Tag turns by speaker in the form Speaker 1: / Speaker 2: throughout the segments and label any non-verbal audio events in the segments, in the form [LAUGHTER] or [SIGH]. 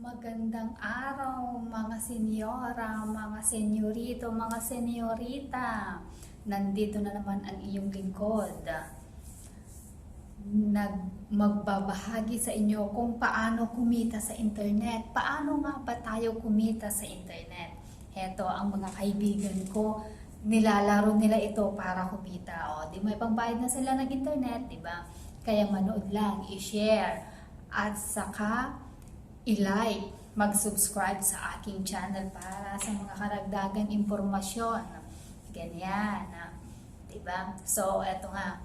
Speaker 1: Magandang araw mga senyora, mga senyorito, mga senyorita. Nandito na naman ang iyong lingkod. Nag magbabahagi sa inyo kung paano kumita sa internet. Paano nga ba tayo kumita sa internet? Heto ang mga kaibigan ko, nilalaro nila ito para kumita. O, di may pangbayad na sila ng internet, di ba? Kaya manood lang, i-share, at saka i-like, mag-subscribe sa aking channel para sa mga karagdagang impormasyon. Ganyan. ah. Diba? So, eto nga.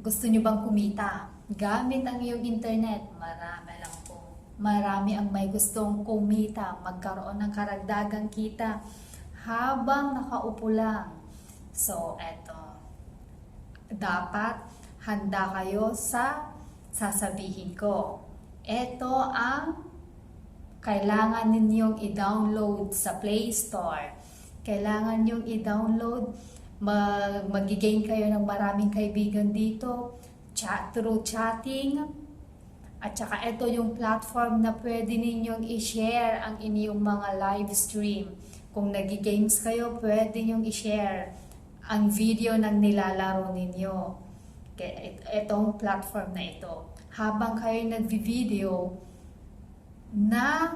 Speaker 1: Gusto nyo bang kumita? Gamit ang iyong internet. Marami alam ko. Marami ang may gustong kumita, magkaroon ng karagdagang kita habang nakaupo lang. So, eto. Dapat handa kayo sa sasabihin ko. Ito ang kailangan ninyong i-download sa Play Store. Kailangan nyong i-download. Mag, magigain kayo ng maraming kaibigan dito. Chat through chatting. At saka ito yung platform na pwede ninyong i-share ang inyong mga live stream. Kung nag-games kayo, pwede nyong i-share ang video ng nilalaro ninyo. Itong platform na ito. Habang kayo nagvi-video, na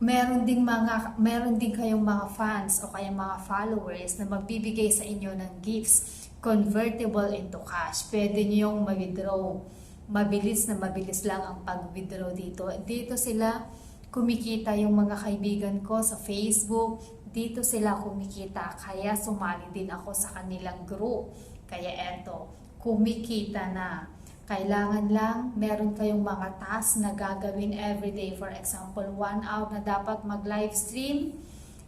Speaker 1: meron ding mga meron din kayong mga fans o kaya mga followers na magbibigay sa inyo ng gifts convertible into cash. Pwede niyong ma-withdraw. Mabilis na mabilis lang ang pag-withdraw dito. Dito sila kumikita yung mga kaibigan ko sa Facebook. Dito sila kumikita. Kaya sumali din ako sa kanilang group. Kaya eto, kumikita na kailangan lang meron kayong mga tasks na gagawin everyday. For example, one hour na dapat mag-live stream.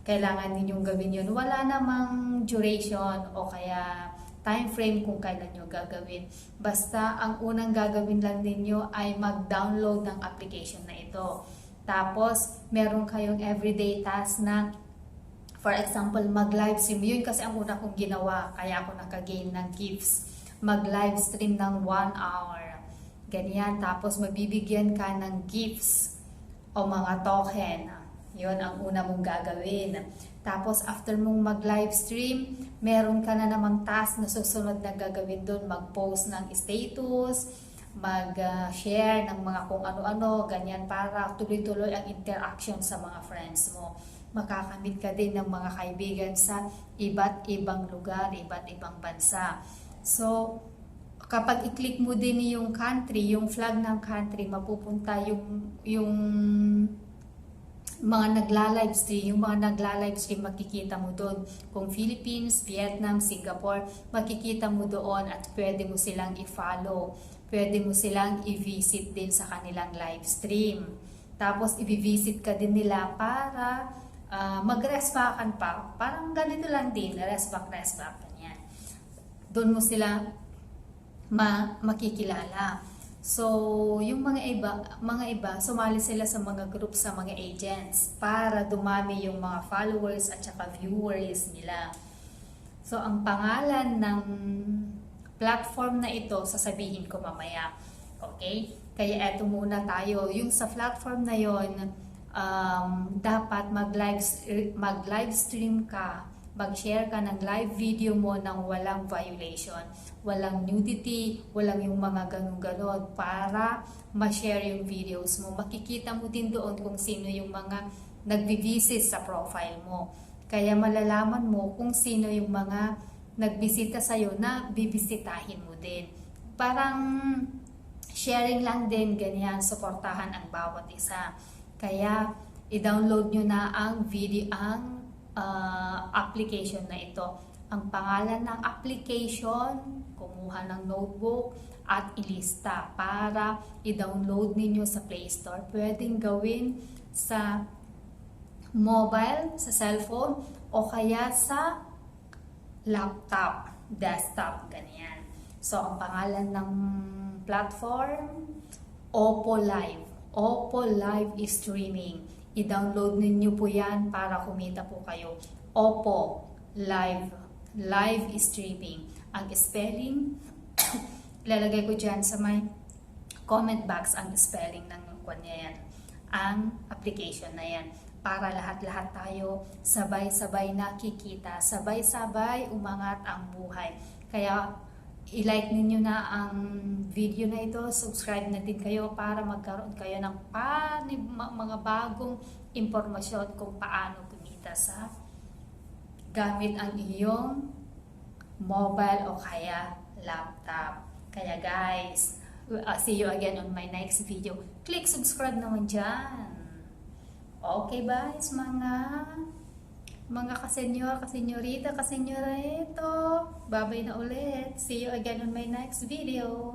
Speaker 1: Kailangan ninyong gawin yun. Wala namang duration o kaya time frame kung kailan nyo gagawin. Basta ang unang gagawin lang ninyo ay mag-download ng application na ito. Tapos, meron kayong everyday task na For example, mag-live stream. Yun kasi ang una kong ginawa. Kaya ako nakagain ng gifts. Mag-live stream ng one hour. Ganyan. Tapos mabibigyan ka ng gifts o mga token. Yun ang una mong gagawin. Tapos after mong mag-live stream, meron ka na namang task na susunod na gagawin doon. Mag-post ng status, mag-share ng mga kung ano-ano, ganyan para tuloy-tuloy ang interaction sa mga friends mo makakamit ka din ng mga kaibigan sa iba't ibang lugar, iba't ibang bansa. So, kapag i-click mo din yung country, yung flag ng country, mapupunta yung yung mga nagla-live stream, yung mga nagla-live stream, makikita mo doon. Kung Philippines, Vietnam, Singapore, makikita mo doon at pwede mo silang i-follow. Pwede mo silang i-visit din sa kanilang live stream. Tapos, i-visit ka din nila para uh, mag-resbackan pa. Parang ganito lang din, ganyan. Doon mo sila ma makikilala. So, yung mga iba, mga iba, sumali sila sa mga group sa mga agents para dumami yung mga followers at saka viewers nila. So, ang pangalan ng platform na ito, sasabihin ko mamaya. Okay? Kaya eto muna tayo. Yung sa platform na yon um, dapat mag-live, mag-live stream ka mag-share ka ng live video mo ng walang violation, walang nudity, walang yung mga ganun-ganon para ma-share yung videos mo. Makikita mo din doon kung sino yung mga nagbi-visit sa profile mo. Kaya malalaman mo kung sino yung mga nagbisita sa'yo na bibisitahin mo din. Parang sharing lang din, ganyan, suportahan ang bawat isa. Kaya, i-download nyo na ang video, ang uh, application na ito. Ang pangalan ng application, kumuha ng notebook at ilista para i-download ninyo sa Play Store. Pwedeng gawin sa mobile, sa cellphone, o kaya sa laptop, desktop, ganyan. So, ang pangalan ng platform, Oppo Live. Oppo Live Streaming. I-download ninyo po yan para kumita po kayo. Oppo Live Live Streaming. Ang spelling, [COUGHS] lalagay ko dyan sa may comment box ang spelling ng kanya yan. ang application na yan para lahat-lahat tayo sabay-sabay nakikita, sabay-sabay umangat ang buhay. Kaya i-like ninyo na ang video na ito, subscribe na din kayo para magkaroon kayo ng pani, ma- mga bagong impormasyon kung paano kumita sa gamit ang iyong mobile o kaya laptop. Kaya guys, see you again on my next video. Click subscribe naman dyan. Okay guys, mga mga kasenyor, kasenyorita, kasenyorito. Babay na ulit. See you again on my next video.